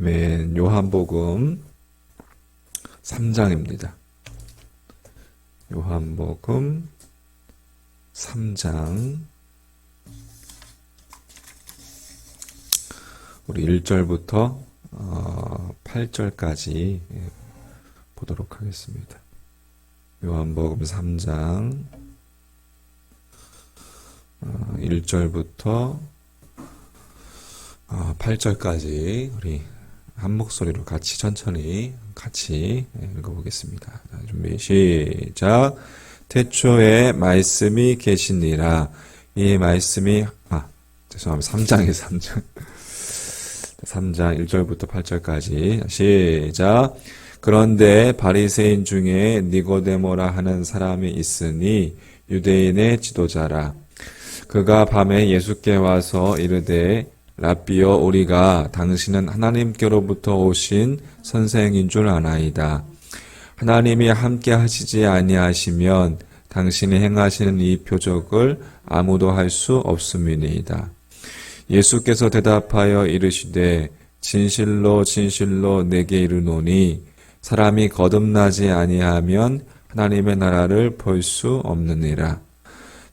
아멘. 요한복음 3장입니다. 요한복음 3장 우리 1절부터 8절까지 보도록 하겠습니다. 요한복음 3장 1절부터 8절까지 우리 한 목소리로 같이 천천히 같이 읽어보겠습니다. 자, 준비 시작. 태초에 말씀이 계시니라. 이 말씀이 아 죄송합니다. 3장에 3장 3장 1절부터 8절까지 시작. 그런데 바리새인 중에 니고데모라 하는 사람이 있으니 유대인의 지도자라. 그가 밤에 예수께 와서 이르되 라비어 우리가 당신은 하나님께로부터 오신 선생인 줄 아나이다. 하나님이 함께 하시지 아니하시면 당신이 행하시는 이 표적을 아무도 할 수 없음이니이다. 예수께서 대답하여 이르시되 진실로 진실로 내게 이르노니 사람이 거듭나지 아니하면 하나님의 나라를 볼 수 없느니라.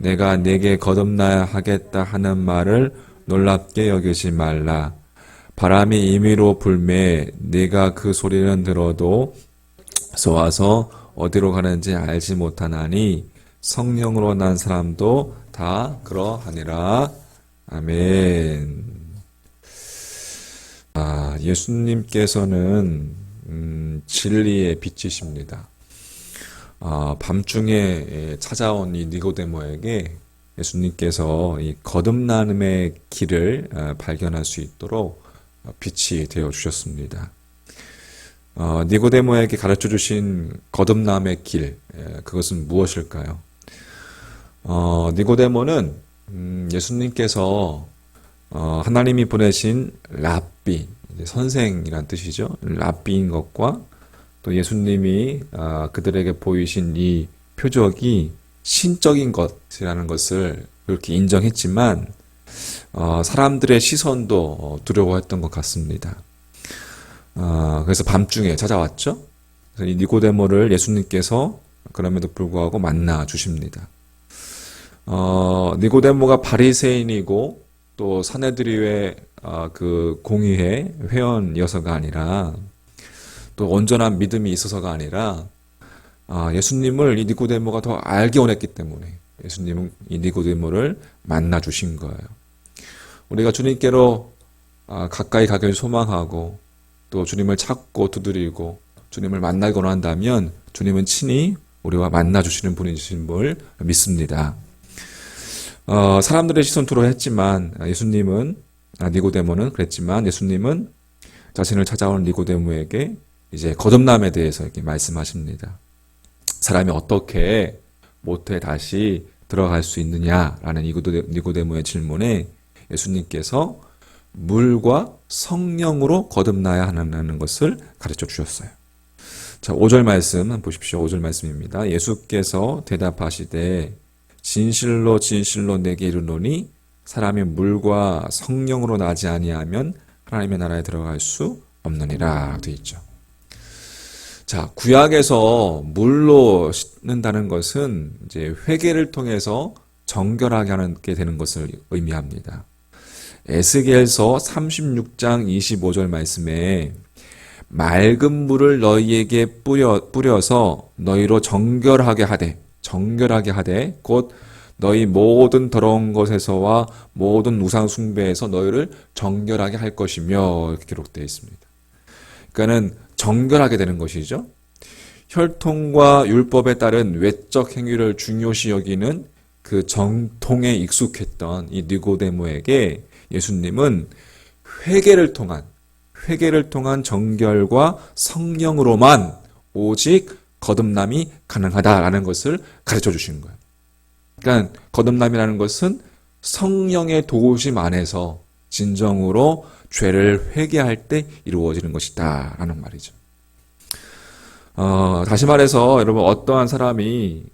내가 내게 거듭나야 하겠다 하는 말을 놀랍게 여기지 말라. 바람이 임의로 불매 내가 그 소리는 들어도 쏘아서 어디로 가는지 알지 못하나니 성령으로 난 사람도 다 그러하니라. 아멘. 아, 예수님께서는 음, 진리의 빛이십니다. 아, 밤중에 찾아온 이 니고데모에게 예수님께서 이 거듭남의 길을 아, 발견할 수 있도록 빛이 되어 주셨습니다. 어, 니고데모에게 가르쳐 주신 거듭남의 길, 그것은 무엇일까요? 어, 니고데모는 음, 예수님께서 어, 하나님이 보내신 랍비, 선생이란 뜻이죠. 랍비인 것과 또 예수님이 아, 그들에게 보이신 이 표적이 신적인 것이라는 것을 그렇게 인정했지만 어, 사람들의 시선도 두려워했던 것 같습니다. 어, 그래서 밤중에 찾아왔죠. 이 니고데모를 예수님께서 그럼에도 불구하고 만나 주십니다. 어, 니고데모가 바리새인이고 또 사내들이의 그 공의회 회원이어서가 아니라 또 온전한 믿음이 있어서가 아니라 아, 예수님을 이 니고데모가 더 알게 원했기 때문에 예수님은 이 니고데모를 만나 주신 거예요. 우리가 주님께로 아, 가까이 가길 소망하고 또 주님을 찾고 두드리고 주님을 만나곤 한다면 주님은 친히 우리와 만나 주시는 분이신 걸 믿습니다. 어, 사람들의 시선 두려했지만 예수님은 아, 니고데모는 그랬지만 예수님은 자신을 찾아오는 니고데모에게 이제 거듭남에 대해서 이렇게 말씀하십니다. 사람이 어떻게 모태 다시 들어갈 수 있느냐라는 니고데모의 질문에 예수님께서 물과 성령으로 거듭나야 하는 것을 가르쳐 주셨어요. 자, 5절 말씀 한번 보십시오. 5절 말씀입니다. 예수께서 대답하시되 진실로 진실로 내게 이르노니 사람이 물과 성령으로 나지 아니하면 하나님의 나라에 들어갈 수 없느니라 되어 있죠. 자, 구약에서 물로 씻는다는 것은 이제 회개를 통해서 정결하게 하게 되는 것을 의미합니다. 에스겔서 36장 25절 말씀에 맑은 물을 너희에게 뿌려, 뿌려서 너희로 정결하게 하되, 정결하게 하되, 곧 너희 모든 더러운 것에서와 모든 우상 숭배에서 너희를 정결하게 할 것이며 이렇게 기록되어 있습니다. 그러니까는 정결하게 되는 것이죠. 혈통과 율법에 따른 외적 행위를 중요시 여기는 그 정통에 익숙했던 이 니고데모에게 예수님은 회개를 통한 회개를 통한 정결과 성령으로만 오직 거듭남이 가능하다라는 것을 가르쳐 주시는 거예요. 그러니까 거듭남이라는 것은 성령의 도우심 안에서 진정으로 죄를 회개할 때 이루어지는 것이다 라는 말이죠. 어, 다시 말해서 여러분 어떠한 사람이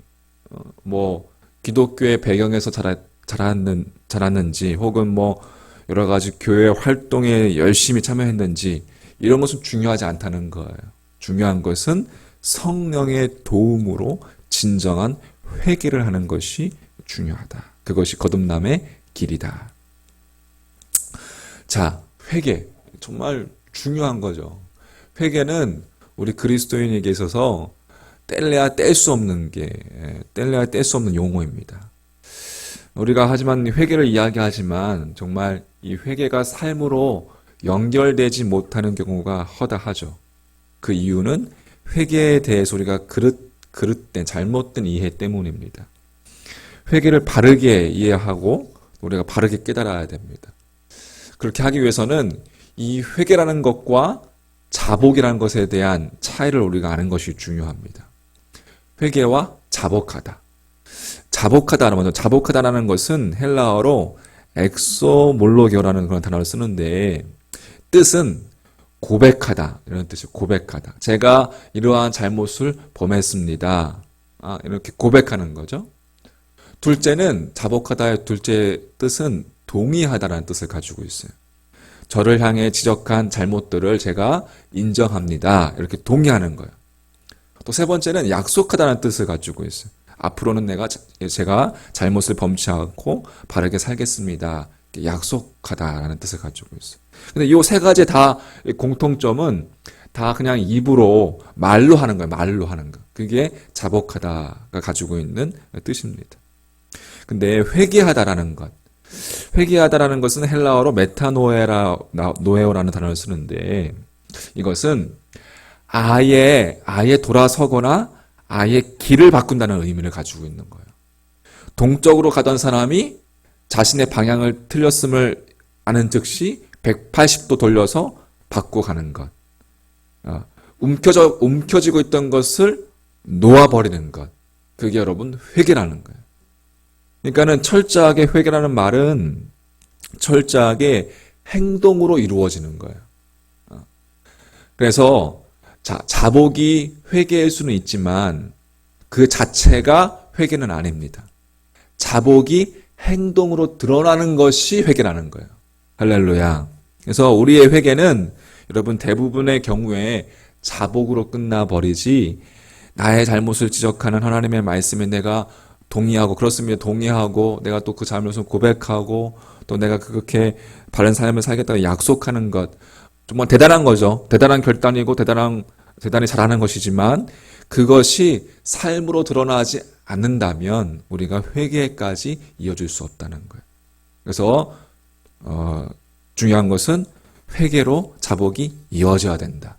어, 뭐 기독교의 배경에서 자라, 자랐는, 자랐는지 혹은 뭐 여러 가지 교회 활동에 열심히 참여했는지 이런 것은 중요하지 않다는 거예요. 중요한 것은 성령의 도움으로 진정한 회개를 하는 것이 중요하다. 그것이 거듭남의 길이다. 자, 회개. 정말 중요한 거죠. 회개는 우리 그리스도인에게 있어서 뗄래야 뗄 수 없는 게, 예, 뗄래야 뗄 수 없는 용어입니다. 우리가 하지만 회개를 이야기하지만 정말 이 회개가 삶으로 연결되지 못하는 경우가 허다하죠. 그 이유는 회개에 대해서 우리가 그릇, 그릇된, 잘못된 이해 때문입니다. 회개를 바르게 이해하고 우리가 바르게 깨달아야 됩니다. 그렇게 하기 위해서는 이 회개라는 것과 자복이라는 것에 대한 차이를 우리가 아는 것이 중요합니다. 회개와 자복하다. 자복하다는 먼저 자복하다라는 것은 헬라어로 엑소몰로게오라는 그런 단어를 쓰는데 뜻은 고백하다 이런 뜻이 고백하다. 제가 이러한 잘못을 범했습니다. 아, 이렇게 고백하는 거죠. 둘째는 자복하다의 둘째 뜻은 동의하다라는 뜻을 가지고 있어요. 저를 향해 지적한 잘못들을 제가 인정합니다. 이렇게 동의하는 거예요. 또 세 번째는 약속하다는 뜻을 가지고 있어요. 앞으로는 내가 제가 잘못을 범치 않고 바르게 살겠습니다. 약속하다라는 뜻을 가지고 있어요. 근데 이 세 가지 다 공통점은 다 그냥 입으로 말로 하는 거예요. 말로 하는 거. 그게 자복하다가 가지고 있는 뜻입니다. 근데 회개하다라는 것. 회개하다라는 것은 헬라어로 메타노에라 노에오라는 단어를 쓰는데 이것은 아예 아예 돌아서거나 아예 길을 바꾼다는 의미를 가지고 있는 거예요. 동쪽으로 가던 사람이 자신의 방향을 틀렸음을 아는 즉시 180도 돌려서 바꿔 가는 것. 어, 움켜져, 움켜쥐고 있던 것을 놓아버리는 것. 그게 여러분 회개라는 거예요. 그러니까는 철저하게 회개라는 말은 철저하게 행동으로 이루어지는 거예요. 어. 그래서 자, 자복이 회개일 수는 있지만 그 자체가 회개는 아닙니다. 자복이 행동으로 드러나는 것이 회개라는 거예요. 할렐루야. 그래서 우리의 회개는 여러분 대부분의 경우에 자복으로 끝나버리지 나의 잘못을 지적하는 하나님의 말씀에 내가 동의하고 그렇습니다. 동의하고 내가 또 그 잘못을 고백하고 또 내가 그렇게 바른 삶을 살겠다고 약속하는 것 정말 대단한 거죠. 대단한 결단이고 대단한 대단히 잘하는 것이지만 그것이 삶으로 드러나지 않는다면 우리가 회개까지 이어질 수 없다는 거예요. 그래서 어, 중요한 것은 회개로 자복이 이어져야 된다.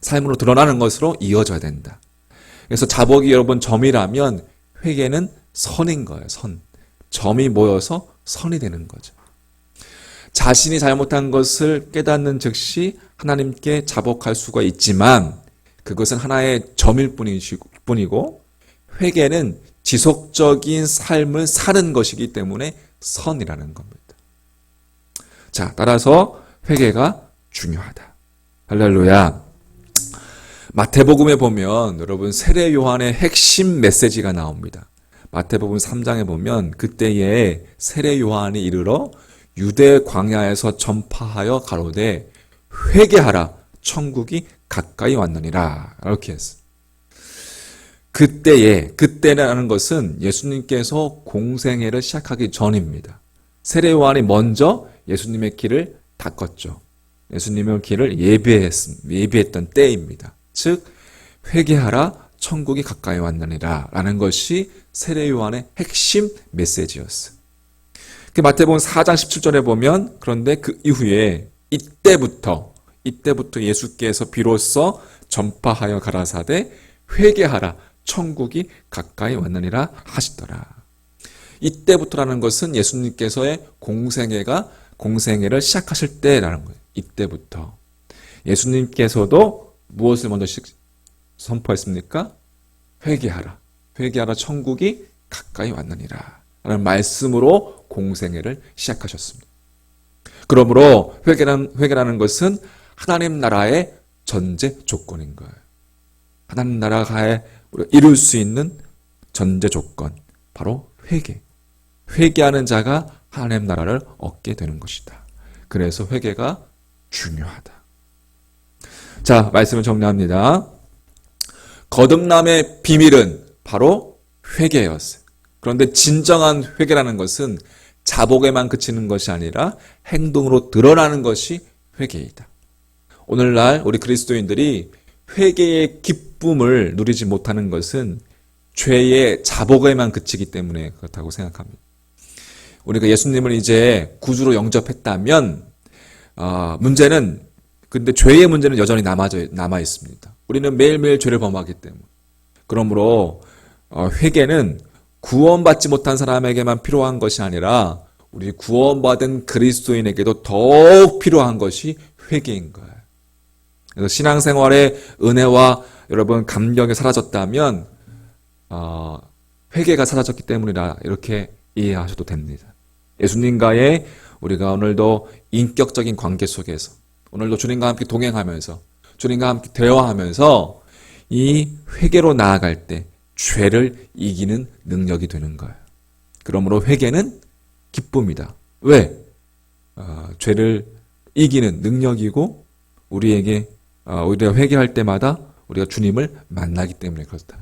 삶으로 드러나는 것으로 이어져야 된다. 그래서 자복이 여러분 점이라면 회개는 선인 거예요. 선. 점이 모여서 선이 되는 거죠. 자신이 잘못한 것을 깨닫는 즉시 하나님께 자복할 수가 있지만 그것은 하나의 점일 뿐이고 회개는 지속적인 삶을 사는 것이기 때문에 선이라는 겁니다. 자, 따라서 회개가 중요하다. 할렐루야. 마태복음에 보면 여러분 세례 요한의 핵심 메시지가 나옵니다. 마태복음 3장에 보면 그때에 세례 요한이 이르러 유대 광야에서 전파하여 가로되 회개하라 천국이 가까이 왔느니라 이렇게 했어. 그때에 그때라는 것은 예수님께서 공생애를 시작하기 전입니다. 세례 요한이 먼저 예수님의 길을 닦았죠. 예수님의 길을 예비했, 예비했던 때입니다. 즉 회개하라 천국이 가까이 왔느니라 라는 것이 세례 요한의 핵심 메시지였어요. 그 마태복음 4장 17절에 보면 그런데 그 이후에 이때부터 이때부터 예수께서 비로소 전파하여 가라사대 회개하라 천국이 가까이 왔느니라 하시더라. 이때부터라는 것은 예수님께서의 공생애가 공생애를 시작하실 때라는 거예요. 이때부터. 예수님께서도 무엇을 먼저 시- 선포했습니까? 회개하라. 회개하라. 천국이 가까이 왔느니라. 라는 말씀으로 공생애를 시작하셨습니다. 그러므로 회개라는, 회개라는 것은 하나님 나라의 전제 조건인 거예요. 하나님 우리가 이룰 수 있는 전제 조건. 바로 회개. 회개하는 자가 하나님 나라를 얻게 되는 것이다. 그래서 회개가 중요하다. 자, 말씀을 정리합니다. 거듭남의 비밀은 바로 회개였어요. 그런데 진정한 회개라는 것은 자복에만 그치는 것이 아니라 행동으로 드러나는 것이 회개이다. 오늘날 우리 그리스도인들이 회개의 기쁨을 누리지 못하는 것은 죄의 자복에만 그치기 때문에 그렇다고 생각합니다. 우리가 예수님을 이제 구주로 영접했다면 어, 문제는 근데 죄의 문제는 여전히 남아 남아 있습니다. 우리는 매일매일 죄를 범하기 때문에 그러므로 어, 회개는 구원받지 못한 사람에게만 필요한 것이 아니라 우리 구원받은 그리스도인에게도 더욱 필요한 것이 회개인 거예요. 그래서 신앙생활의 은혜와 여러분 감격이 사라졌다면 어, 회개가 사라졌기 때문이라 이렇게 이해하셔도 됩니다. 예수님과의 우리가 오늘도 인격적인 관계 속에서 오늘도 주님과 함께 동행하면서 주님과 함께 대화하면서 이 회개로 나아갈 때 죄를 이기는 능력이 되는 거예요. 그러므로 회개는 기쁨이다. 왜? 어, 죄를 이기는 능력이고 우리에게 어, 우리가 회개할 때마다 우리가 주님을 만나기 때문에 그렇다.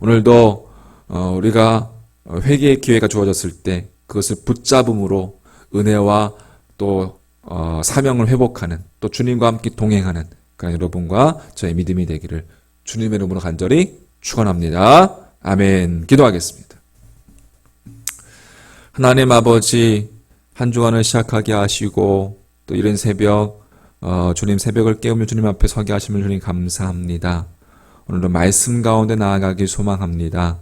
오늘도 어, 우리가 회개의 기회가 주어졌을 때 그것을 붙잡음으로 은혜와 또 어, 사명을 회복하는 또 주님과 함께 동행하는 그런 여러분과 저의 믿음이 되기를 주님의 이름으로 간절히 축원합니다. 아멘. 기도하겠습니다. 하나님 아버지 한 주간을 시작하게 하시고 또 이른 새벽 어, 주님 새벽을 깨우며 주님 앞에 서게 하심을 주님 감사합니다. 오늘도 말씀 가운데 나아가길 소망합니다.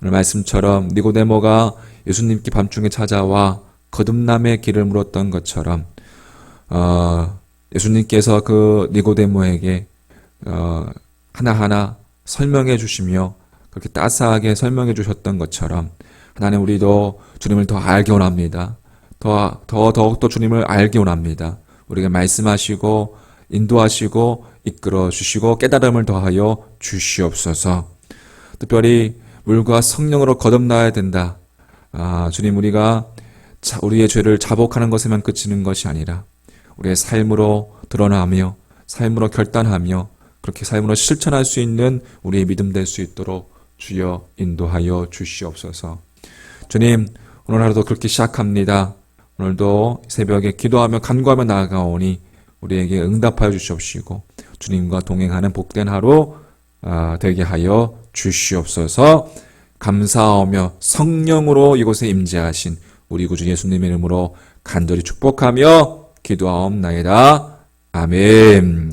오늘 말씀처럼 니고데모가 예수님께 밤중에 찾아와 거듭남의 길을 물었던 것처럼 어, 예수님께서 그 니고데모에게 어, 하나하나 설명해 주시며 그렇게 따스하게 설명해 주셨던 것처럼 하나님 우리도 주님을 더 알기 원합니다. 더, 더, 더욱더 주님을 알기 원합니다. 우리가 말씀하시고 인도하시고 이끌어 주시고 깨달음을 더하여 주시옵소서. 특별히 물과 성령으로 거듭나야 된다. 아, 주님 우리가 자- 우리의 죄를 자복하는 것에만 그치는 것이 아니라 우리의 삶으로 드러나며 삶으로 결단하며 그렇게 삶으로 실천할 수 있는 우리의 믿음 될 수 있도록 주여 인도하여 주시옵소서. 주님 오늘 하루도 그렇게 시작합니다. 오늘도 새벽에 기도하며 간구하며 나아가오니 우리에게 응답하여 주시옵시고 주님과 동행하는 복된 하루 아, 되게 하여 주시옵소서. 감사하며 성령으로 이곳에 임재하신 우리 구주 예수님의 이름으로 간절히 축복하며 기도하옵나이다. 아멘.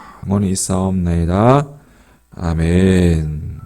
영원히 있사옵나이다. 아멘.